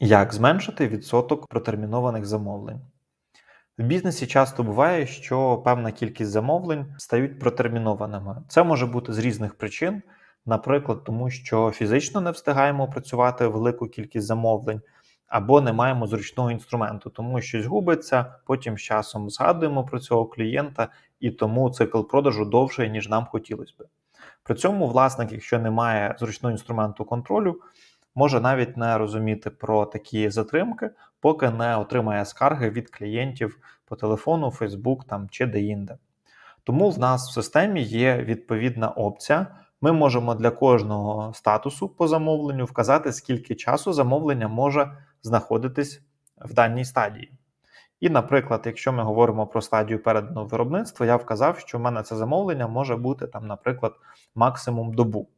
Як зменшити відсоток протермінованих замовлень? В бізнесі часто буває, що певна кількість замовлень стають протермінованими. Це може бути з різних причин, наприклад, тому що фізично не встигаємо опрацювати велику кількість замовлень, або не маємо зручного інструменту, тому щось губиться, потім з часом згадуємо про цього клієнта, і тому цикл продажу довший, ніж нам хотілося би. При цьому власник, якщо не має зручного інструменту контролю, може навіть не розуміти про такі затримки, поки не отримає скарги від клієнтів по телефону, Facebook там чи де-інде. Тому в нас в системі є відповідна опція. Ми можемо для кожного статусу по замовленню вказати, скільки часу замовлення може знаходитись в даній стадії. І, наприклад, якщо ми говоримо про стадію переданого виробництва, я вказав, що в мене це замовлення може бути там, наприклад, максимум добу.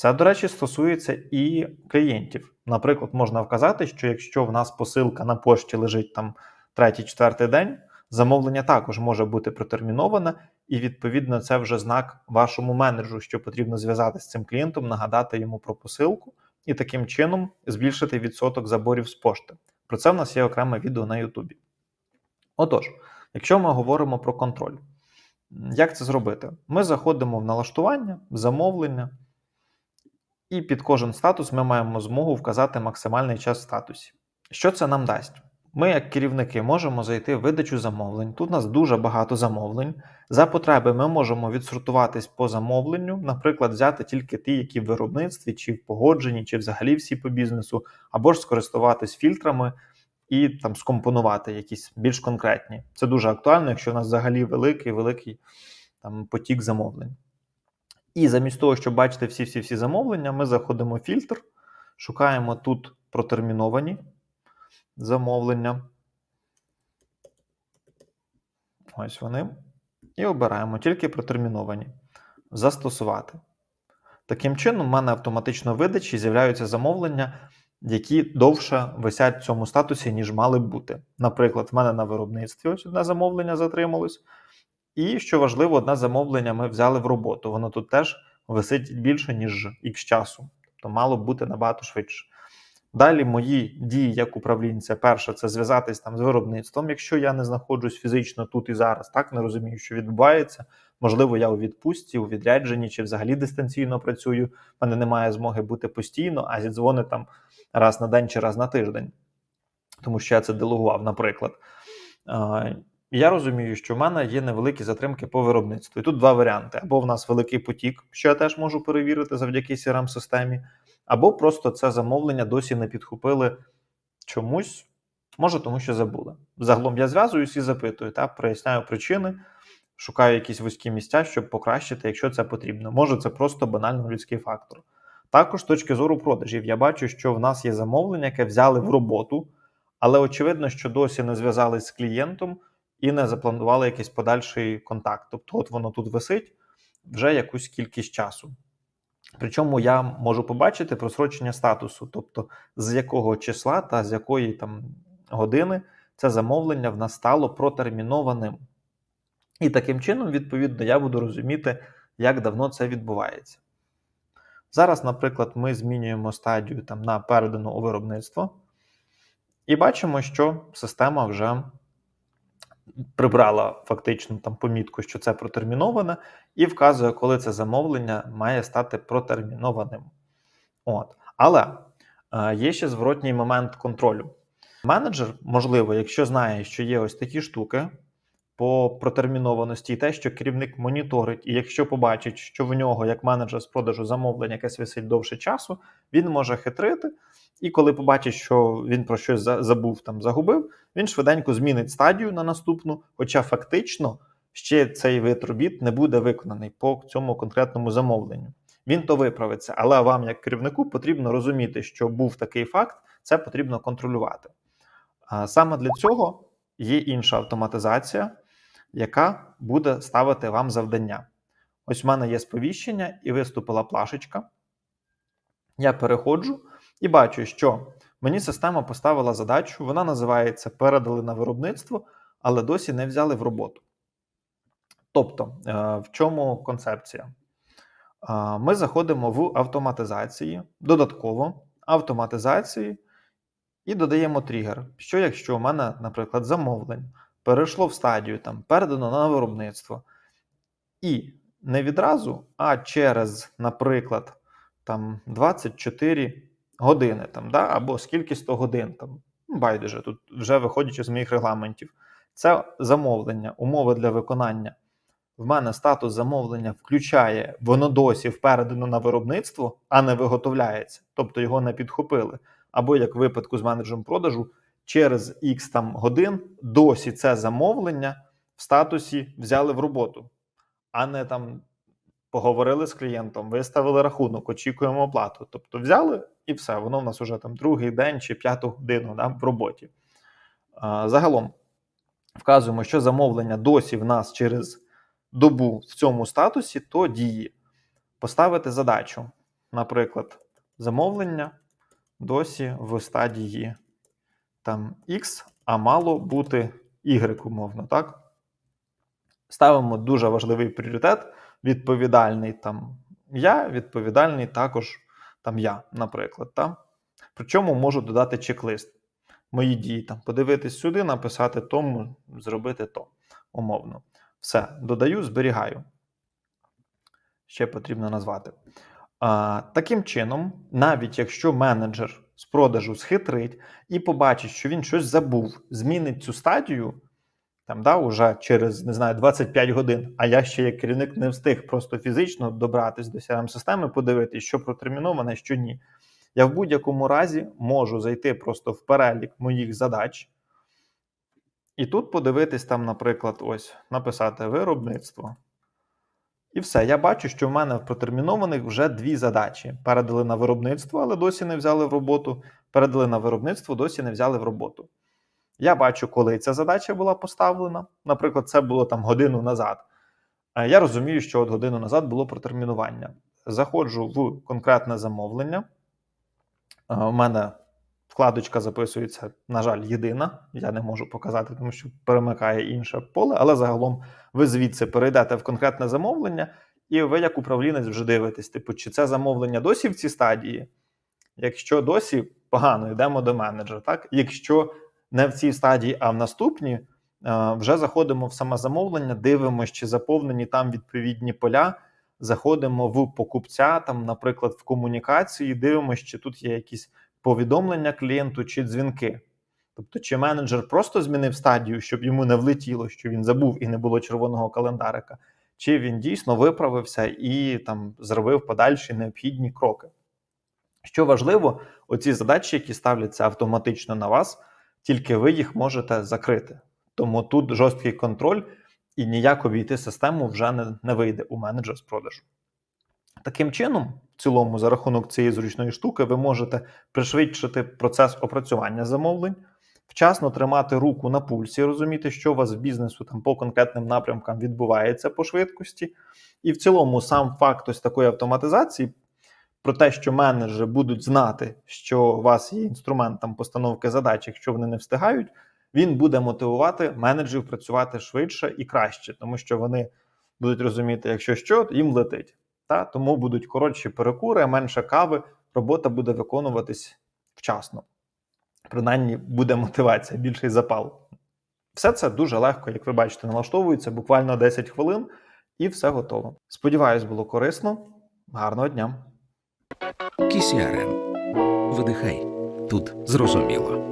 Це, до речі, стосується і клієнтів. Наприклад, можна вказати, що якщо в нас посилка на пошті лежить там третій-четвертий день, замовлення також може бути протерміноване, і відповідно це вже знак вашому менеджеру, що потрібно зв'язатися з цим клієнтом, нагадати йому про посилку і таким чином збільшити відсоток заборів з пошти. Про це в нас є окреме відео на Ютубі. Отож, якщо ми говоримо про контроль, як це зробити? Ми заходимо в налаштування, замовлення, і під кожен статус ми маємо змогу вказати максимальний час в статусі. Що це нам дасть? Ми, як керівники, можемо зайти в видачу замовлень. Тут у нас дуже багато замовлень. За потреби ми можемо відсортуватись по замовленню, наприклад, взяти тільки ті, які в виробництві, чи в погодженні, чи взагалі всі по бізнесу, або ж скористуватись фільтрами і там скомпонувати якісь більш конкретні. Це дуже актуально, якщо у нас взагалі великий великий там потік замовлень. І замість того, щоб бачити всі-всі-всі замовлення, ми заходимо в фільтр, шукаємо тут протерміновані замовлення. Ось вони. І обираємо тільки протерміновані. Застосувати. Таким чином, в мене автоматично видачі з'являються замовлення, які довше висять в цьому статусі, ніж мали б бути. Наприклад, в мене на виробництві ось одне замовлення затрималось. І що важливо, одне замовлення ми взяли в роботу. Воно тут теж висить більше, ніж X часу. Тобто мало б бути набагато швидше. Далі мої дії як управлінця, перше, це зв'язатись там з виробництвом, якщо я не знаходжусь фізично тут і зараз, так не розумію, що відбувається. Можливо, я у відпустці, у відрядженні чи взагалі дистанційно працюю. в мене немає змоги бути постійно, а зідзвони там раз на день чи раз на тиждень, тому що я це делегував, наприклад. Я розумію, що в мене є невеликі затримки по виробництву. І тут два варіанти: або в нас великий потік, що я теж можу перевірити завдяки crm системі або просто це замовлення досі не підхопили чомусь, може, тому що забули. Загалом я зв'язуюсь і запитую, та проясняю причини, шукаю якісь вузькі місця, щоб покращити, якщо це потрібно. Може, це просто банально людський фактор. Також з точки зору продажів, я бачу, що в нас є замовлення, яке взяли в роботу, але очевидно, що досі не зв'язались з клієнтом і не запланували якийсь подальший контакт. Тобто, от воно тут висить вже якусь кількість часу. Причому я можу побачити просрочення статусу, тобто з якого числа та з якої там години це замовлення в нас стало протермінованим. І таким чином, відповідно, я буду розуміти, як давно це відбувається. Зараз, наприклад, ми змінюємо стадію там, на передано у виробництво, і бачимо, що система вже прибрала фактично там помітку, що це протерміноване, і вказує, коли це замовлення має стати протермінованим. От. Але е, є ще зворотній момент контролю. Менеджер, можливо, якщо знає, що є ось такі штуки по протермінованості, і те, що керівник моніторить, і якщо побачить, що в нього, як менеджер з продажу замовлення, якесь висить довше часу, він може хитрити. І коли побачить, що він про щось забув там загубив, він швиденько змінить стадію на наступну, хоча фактично ще цей вид робіт не буде виконаний по цьому конкретному замовленню. Він то виправиться, але вам, як керівнику, потрібно розуміти, що був такий факт, це потрібно контролювати. А саме для цього є інша автоматизація, яка буде ставити вам завдання. Ось в мене є сповіщення, і виступила плашечка. Я переходжу і бачу, що мені система поставила задачу, вона називається передали на виробництво, але досі не взяли в роботу. Тобто, е, в чому концепція? Ми заходимо в автоматизації, додатково автоматизації, І додаємо тригер. Що якщо у мене, наприклад, замовлень перейшло в стадію, там, передано на виробництво, і не відразу, а через, наприклад, там 24 години, там, да, або скільки 100 годин, там, ну, байдуже, тут вже виходячи з моїх регламентів. Це замовлення, умови для виконання. В мене статус замовлення включає, воно досі передано на виробництво, а не виготовляється, тобто його не підхопили. Або як в випадку з менеджером продажу, через X там годин досі це замовлення в статусі взяли в роботу, а не там поговорили з клієнтом, виставили рахунок, очікуємо оплату. Тобто взяли і все, воно в нас вже там другий день чи п'яту годину да, в роботі. А, загалом вказуємо, що замовлення досі в нас через добу в цьому статусі, то діє. Поставити задачу. Наприклад, замовлення досі в стадії там X, а мало бути Y, умовно, так? Ставимо дуже важливий пріоритет, відповідальний там я, відповідальний також там я, наприклад. Так? Причому можу додати чек-лист. Мої дії там подивитись сюди, написати тому, зробити то умовно. Все, додаю, зберігаю. Ще потрібно назвати. А, таким чином, навіть якщо менеджер з продажу схитрить і побачить, що він щось забув, змінить цю стадію, там, да, уже через не знаю, 25 годин, а я ще як керівник не встиг просто фізично добратись до CRM-системи, подивитись, що протерміноване, що ні. Я в будь-якому разі можу зайти просто в перелік моїх задач. І тут подивитись там, наприклад, ось написати виробництво. І все. Я бачу, що в мене в протермінованих вже дві задачі. Передали на виробництво, але досі не взяли в роботу. Передали на виробництво, досі не взяли в роботу. Я бачу, коли ця задача була поставлена. Наприклад, це було там годину назад. Е, Я розумію, що от годину назад було протермінування. Заходжу в конкретне замовлення. Е, У мене вкладочка записується, на жаль, єдина. Я не можу показати, тому що перемикає інше поле, але загалом ви звідси перейдете в конкретне замовлення, і ви, як управлінець, вже дивитесь, типу, чи це замовлення досі в цій стадії. Якщо досі погано, йдемо до менеджера. Так? Якщо не в цій стадії, а в наступній, е, вже заходимо в саме замовлення, дивимося, чи заповнені там відповідні поля. Заходимо в покупця, там, наприклад, в комунікації, дивимося, чи тут є якісь повідомлення клієнту чи дзвінки. Тобто, чи менеджер просто змінив стадію, щоб йому не влетіло, що він забув і не було червоного календарика, чи він дійсно виправився і там зробив подальші необхідні кроки. Що важливо, оці задачі, які ставляться автоматично на вас, тільки ви їх можете закрити. Тому тут жорсткий контроль і ніяк обійти систему вже не, не вийде у менеджера з продажу. Таким чином, в цілому, за рахунок цієї зручної штуки, ви можете пришвидшити процес опрацювання замовлень, вчасно тримати руку на пульсі, розуміти, що у вас в бізнесу там по конкретним напрямкам відбувається по швидкості. І в цілому, сам факт ось такої автоматизації про те, що менеджери будуть знати, що у вас є інструмент там постановки задач, якщо вони не встигають, він буде мотивувати менеджерів працювати швидше і краще, тому що вони будуть розуміти, якщо що, їм летить. Та? Тому будуть коротші перекури, менше кави, робота буде виконуватись вчасно. Принаймні буде мотивація, більший запал. Все це дуже легко, як ви бачите, налаштовується буквально 10 хвилин, і все готово. Сподіваюсь, було корисно. Гарного дня! KCRM. Видихай. Тут зрозуміло.